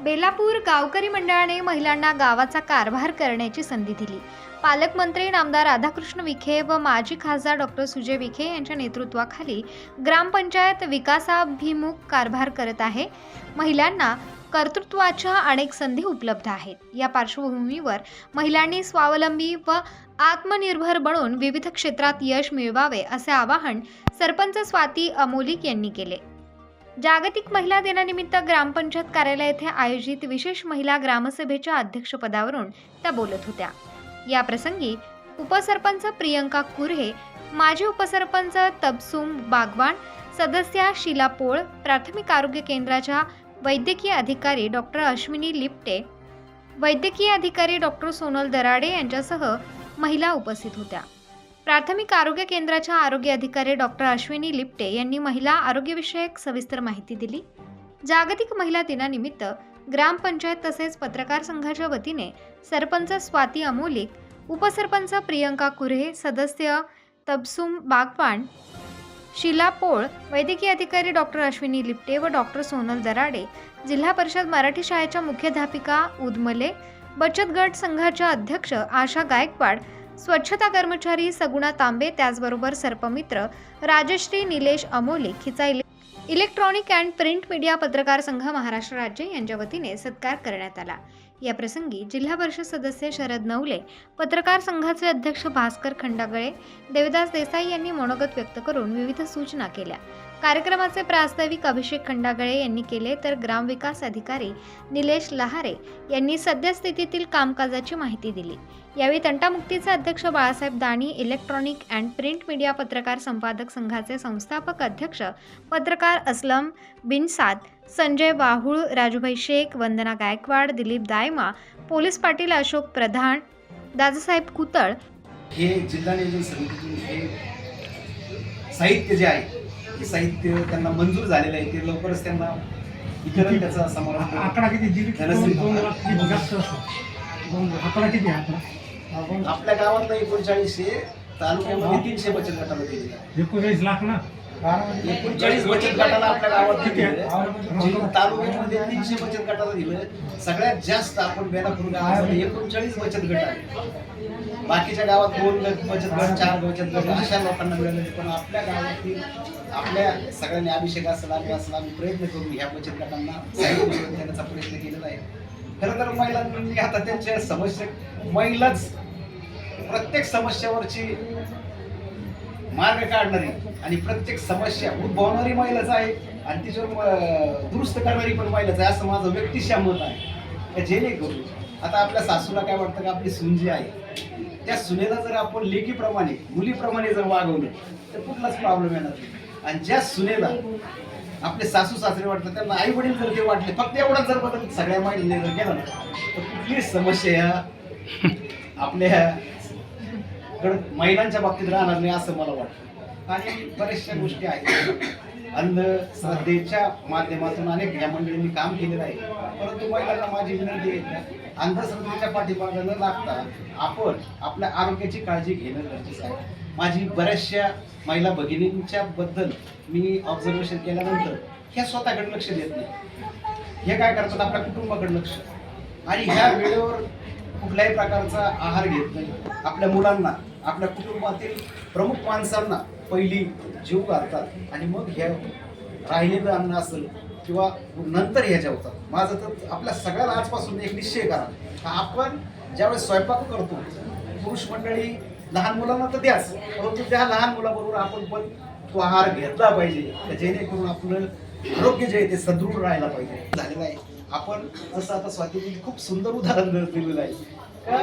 बेलापूर गावकरी मंडळाने महिलांना गावाचा कारभार करण्याची संधी दिली. पालकमंत्री नामदार राधाकृष्ण विखे व माजी खासदार डॉक्टर सुजय विखे यांच्या नेतृत्वाखाली ग्रामपंचायत विकासाभिमुख कारभार करत आहे. महिलांना कर्तृत्वाच्या अनेक संधी उपलब्ध आहेत. या पार्श्वभूमीवर महिलांनी स्वावलंबी व आत्मनिर्भर बनून विविध क्षेत्रात यश मिळवावे असे आवाहन सरपंच स्वाती अमोलिक यांनी केले. जागतिक महिला दिनानिमित्त ग्रामपंचायत कार्यालय येथे आयोजित विशेष महिला ग्रामसभेच्या अध्यक्षपदावरून त्या बोलत होत्या. या प्रसंगी उपसरपंच प्रियंका कुर्हे माजी उपसरपंच तबसुम बागवान सदस्या शिला पोळ प्राथमिक आरोग्य केंद्राच्या वैद्यकीय अधिकारी डॉक्टर अश्विनी लिपटे वैद्यकीय अधिकारी डॉक्टर सोनल दराडे यांच्यासह महिला उपस्थित होत्या. प्राथमिक आरोग्य केंद्राच्या आरोग्य अधिकारी डॉक्टर अश्विनी लिपटे यांनी महिला आरोग्यविषयक सविस्तर माहिती दिली. जागतिक महिला दिनानिमित्त ग्रामपंचायत तसेच पत्रकार संघाच्या वतीने सरपंच स्वाती अमोलिक उपसरपंच प्रियंका कुऱ्हे सदस्य तबसुम बागपान शिला पोळ वैद्यकीय अधिकारी डॉक्टर अश्विनी लिप्टे व डॉक्टर सोनल दराडे जिल्हा परिषद मराठी शाळेच्या मुख्याध्यापिका उदमले बचत गट संघाच्या अध्यक्ष आशा गायकवाड स्वच्छता कर्मचारी सगुणा तांबे त्याचबरोबर सर्पमित्र राजश्री निलेश अमोलिक हिचा इले इलेक्ट्रॉनिक अँड प्रिंट मीडिया पत्रकार संघ महाराष्ट्र राज्य यांच्या वतीने सत्कार करण्यात आला. या प्रसंगी जिल्हा परिषद सदस्य शरद नवले पत्रकार संघाचे अध्यक्ष भास्कर खंडागळे देवदास देसाई यांनी मनोगत व्यक्त करून विविध सूचना केल्या. कार्यक्रमाचे प्रास्ताविक अभिषेक खंडागळे यांनी केले तर ग्रामविकास अधिकारी निलेश लहारे यांनी सद्यस्थितीतील कामकाजाची माहिती दिली. यावेळी तंटामुक्तीचे अध्यक्ष Balasaheb Dani electronic and print media पत्रकार संपादक संघाचे संस्थापक अध्यक्ष पत्रकार असलम बिनसाद संजय बाहुळ राजूभाई शेख वंदना गायकवाड दिलीप दायमा पोलीस पाटील अशोक प्रधान दादासाहेब कुतळ. हे जिल्हा नियोजन समितीतून हे साहित्य जे आहे साहित्य त्यांना मंजूर झालेलं आहे ते लवकरच त्यांना वितरण त्याचा समारंभ आकडा किती? दीड त्याला दोन. लाख किती? जास्त असतो दोन आकडा किती आहे आकडा? आपल्या गावातला एकोणचाळीसशे तालुक्यामध्ये तीनशे बचत आहे. एकोणीस लाख ना? एकोणचाळीस बचत गटाला आपल्या गावात किती आहे? तालुक्यामध्ये तीनशे बचत गटाला दिलं सगळ्यात जास्त आपण बेलापूर गावामध्ये एकोणचाळीस बचत गट आहे बाकीच्या गावात दोन बचत गट चार बचत गट अशा लोकांना मिळाले पण आपल्या गावातील आपल्या सगळ्यांनी अभिषेक असेल आम्ही असेल आम्ही प्रयत्न करून ह्या बचत गटांना देण्याचा प्रयत्न केलेला आहे. खरं तर महिलांनी आता त्यांच्या समस्या महिलाच प्रत्येक समस्यावरची मार्ग काढणारी आणि प्रत्येक समस्या उद्भवणारी महिलाच आहे आणि तिच्यावर दुरुस्त करणारी पण महिलाच आहे. असं माझं व्यक्तिशा मत आहे. जेणेकरून आता आपल्या सासूला काय वाटतं का? आपली सून जी आहे त्या सुनेला जर आपण लेकीप्रमाणे मुलीप्रमाणे जर वागवलं तर कुठलाच प्रॉब्लेम येणार नाही. आणि ज्या सुनेला आपले सासू सासरे वाटतात त्यांना आई वडील जर ते वाटले फक्त एवढाच जर बदल सगळ्या महिलांनी जर केला ना तर कुठली समस्या आपल्या महिलांच्या बाबतीत राहणार नाही असं मला वाटतं. आणि बऱ्याचशा गोष्टी आहेत. अंधश्रद्धेच्या माध्यमातून अनेक या मंडळींनी काम केलेलं आहे. परंतु महिलांना माझी विनंती आहे अंधश्रद्धेच्या पाठीमागे न लागता आपण आपल्या आरोग्याची काळजी घेणं गरजेचं आहे. माझी बऱ्याचशा महिला भगिनींच्या बद्दल मी ऑब्झर्वेशन केल्यानंतर ह्या स्वतःकडे लक्ष देत नाही. हे काय करतात? आपल्या कुटुंबाकडे लक्ष. आणि ह्या वेळेवर कुठल्याही प्रकारचा आहार घेत नाही. आपल्या मुलांना आपल्या कुटुंबातील प्रमुख माणसांना पहिली जीव घालतात आणि मग ह्या राहिलेलं अन्न असेल किंवा नंतर ह्याच्या होतात माझं तर आपल्या सगळ्याला आजपासून एक निश्चय करा. आपण ज्यावेळेस स्वयंपाक करतो पुरुष मंडळी लहान मुलांना तर द्याच परंतु त्या लहान मुलाबरोबर आपण पण तो आहार घेतला पाहिजे. जेणेकरून आपलं आरोग्य जे आहे ते सदृढ राहायला पाहिजे. झालेलं आहे. आपण जसं आता स्वातीने खूप सुंदर उदाहरण दिलेलं आहे. का?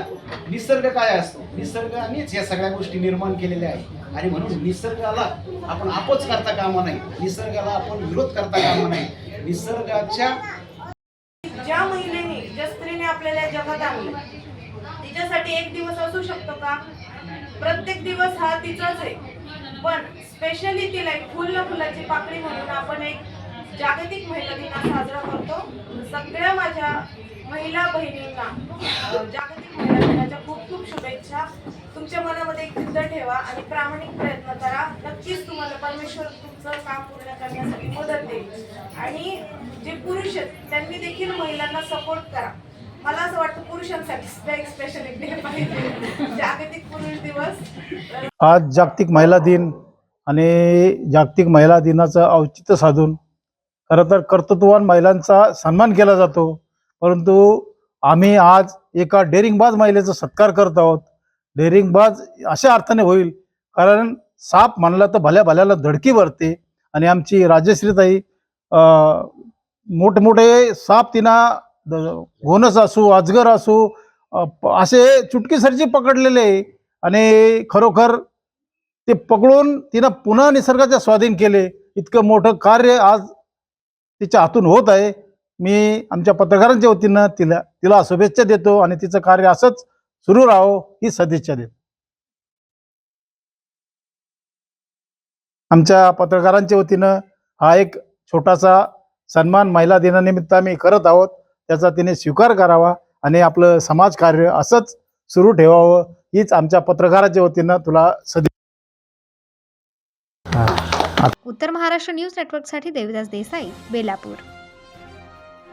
निसर्ग काय असतो? निसर्गानेच या सगळ्या गोष्टी निर्माण केलेल्या आहेत. आणि म्हणून निसर्गाला आपण आपच करता कामा नाही निसर्गाला आपण विरोध करता कामा नाही निसर्गाच्या ज्या महिलेने ज्या स्त्रीने आपल्याला जगात आणलं तिच्यासाठी एक दिवस असू शकतो का? प्रत्येक दिवस हा तिचाच आहे. पण स्पेशली तिला एक फुल फुलाची पाकळी म्हणून आपण एक जागतिक महिला दिन साजरा करतो. सगळ्या माझ्या महिला बहिणींना जागतिक महिला दिनाच्या खूप खूप शुभेच्छा. तुमच्या मनामध्ये एक जिद्द ठेवा आणि प्रामाणिक प्रयत्न करा. नक्कीच तुम्हाला परमेश्वर तुमचं काम पूर्ण करण्यासाठी मदत देईल. आणि जे पुरुष आहेत त्यांनी देखील महिलांना सपोर्ट करा. मला असं वाटतं पुरुषांसाठी स्पेशल एक डे पाहिजे. जागतिक पुरुष दिवस. आज जागतिक महिला दिन आणि जागतिक महिला दिनाचं औचित्य साधून खरं तर कर्तृत्ववान महिलांचा सन्मान केला जातो. परंतु आम्ही आज एका डेअरिंगबाज महिलेचा सत्कार करत आहोत. डेअरिंगबाज अशा अर्थाने होईल कारण साप म्हणला तर भल्या भल्याला धडकी भरते आणि आमची राजश्रीताई मोठमोठे साप तिना घोनस असू अजगर असू असे चुटकीसरची पकडलेले आणि खरोखर ते पकडून तिनं पुन्हा निसर्गाच्या स्वाधीन केले. इतकं मोठं कार्य आज तिच्या हातून होत आहे. मी आमच्या पत्रकारांच्या वतीनं तिला तिला शुभेच्छा देतो आणि तिचं कार्य असंच सुरू राहो ही सदिच्छा देतो. आमच्या पत्रकारांच्या वतीनं हा एक छोटासा सन्मान महिला दिनानिमित्त आम्ही करत आहोत. त्याचा तिने स्वीकार करावा आणि आपलं समाजकार्य असंच सुरू ठेवावं हीच आमच्या पत्रकाराच्या वतीनं तुला सदी उत्तर महाराष्ट्र न्यूज नेटवर्कसाठी देवीदास देसाई बेलापूर.